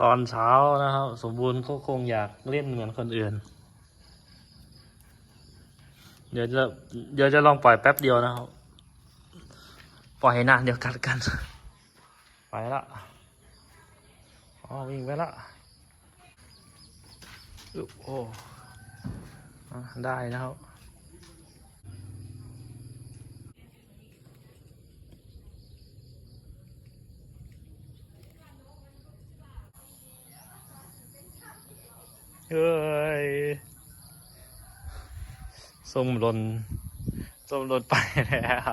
ตอนเช้านะครับ สมบูรณ์ก็คงอยากเล่นเหมือนคนอื่น เดี๋ยวจะเดี๋ยวจะลองปล่อยแป๊บเดียวนะครับ ปล่อยให้นานเดี๋ยวกัดกัน ไปละอ๋อวิ่งไปละโอ้ได้นะค เฮ้ยส้มหล่นส้มหล่นไปแล้ว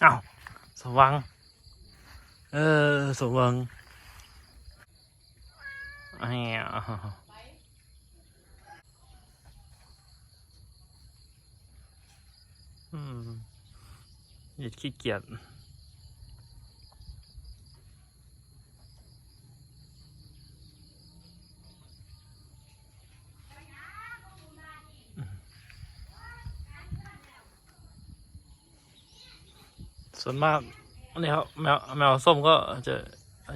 เอ้า สวัง เออ สวังไอ้เหี้ยอืมหยุดขี้เกียจ ส่วนมากนี่ครับแมวแมวส้มก็จะ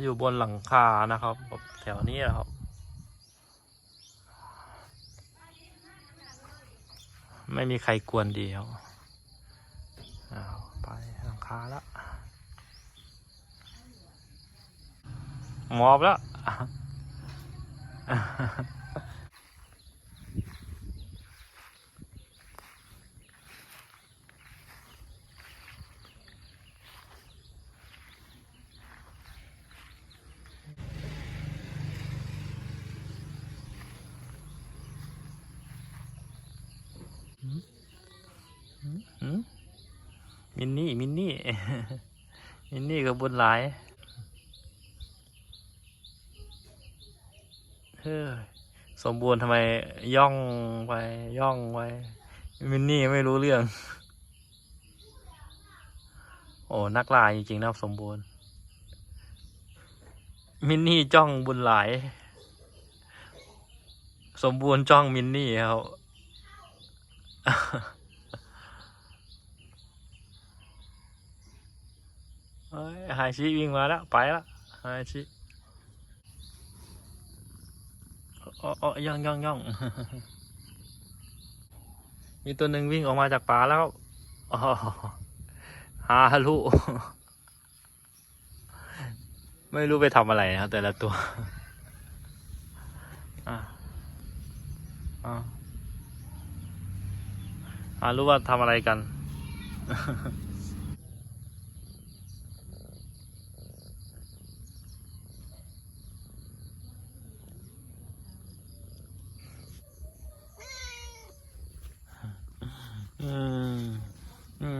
อยู่บนหลังคานะครับแถวนี้นะครับ ไม่มีใครกวนดีครับไปหลังคาแล้วมอบแล้ว มินนี่มินนี่มินนี่กับบนหลายเฮ้สมบูรณ์ทำไมย่องไปย่องไปมินนี่ไม่รู้เรื่อง โอ้นักลายจริงๆนะสมบูรณ์ มินนี่จ้องบุญหลาย สมบูรณ์จ้องมินนี่ครับ เอ้ยฮาชิวิ่งมาแล้ว ไปแล้วฮาชิอ๋ออ๋อย่องย่องย่องมีตัวหนึ่งวิ่งออกมาจากป่าแล้วอ๋อฮาลุไม่รู้ไปทำอะไรนะแต่ละตัวอะอะฮารู้ว่าทำอะไรกัน อืม อื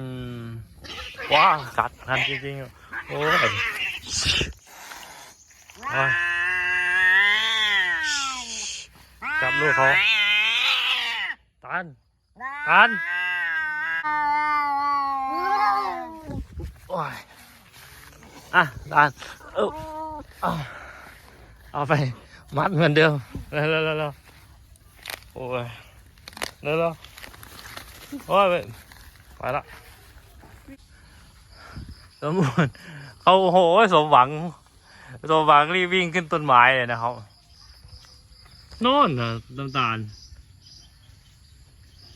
ม ว้าวกัดกันจริงๆโอ้ยโอ้ยจับลูกเขาตันตันโอ้ยอะตันเออเอาเอาไป มัดเหมือนเดิมเร็วเร็วเร็วเร็วโอ้ยเร็วเร็วโอ้ยไปไปละ สมบูรณ์เขาโอ้โหสมหวังสมหวังรีบวิ่งขึ้นต้นไม้เลยนะครับโน่นนะน้ำตาล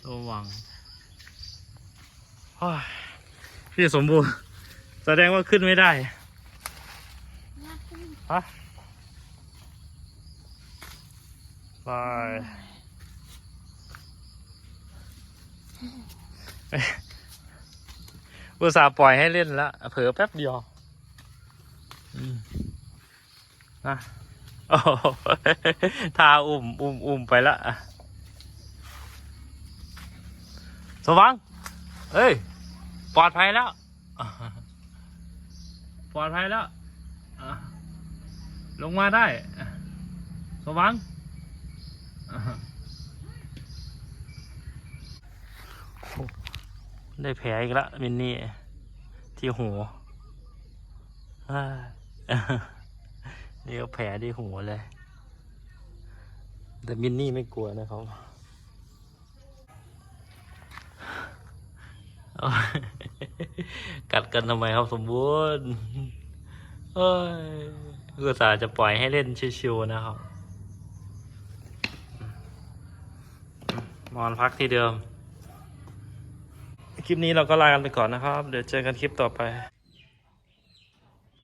สมหวังโอ้ยพี่สมบูรณ์แสดงว่าขึ้นไม่ได้ฮะไป อุตส่าห์ปล่อยให้เล่นแล้วเผลอแป๊บเดียวอืมนะโอ้ทาอุ้มอุ้มอุ้มไปละสว่างเอ้ย ปลอดภัยแล้ว ปลอดภัยแล้ว ลงมาได้ สว่างอ่าฮะโอ้ ได้แผลอีกละมินนี่ ที่หูอ่านี่ก็แผลที่หูเลย แต่มินนี่ไม่กลัวนะครับกัดกันทำไมครับสมบูรณ์เอ้ยอุตส่าจะปล่อยให้เล่นชิวๆนะครับ นอนพักที่เดิม คลิปนี้เราก็ลากันไปก่อนนะครับ เดี๋ยวเจอกันคลิปต่อไป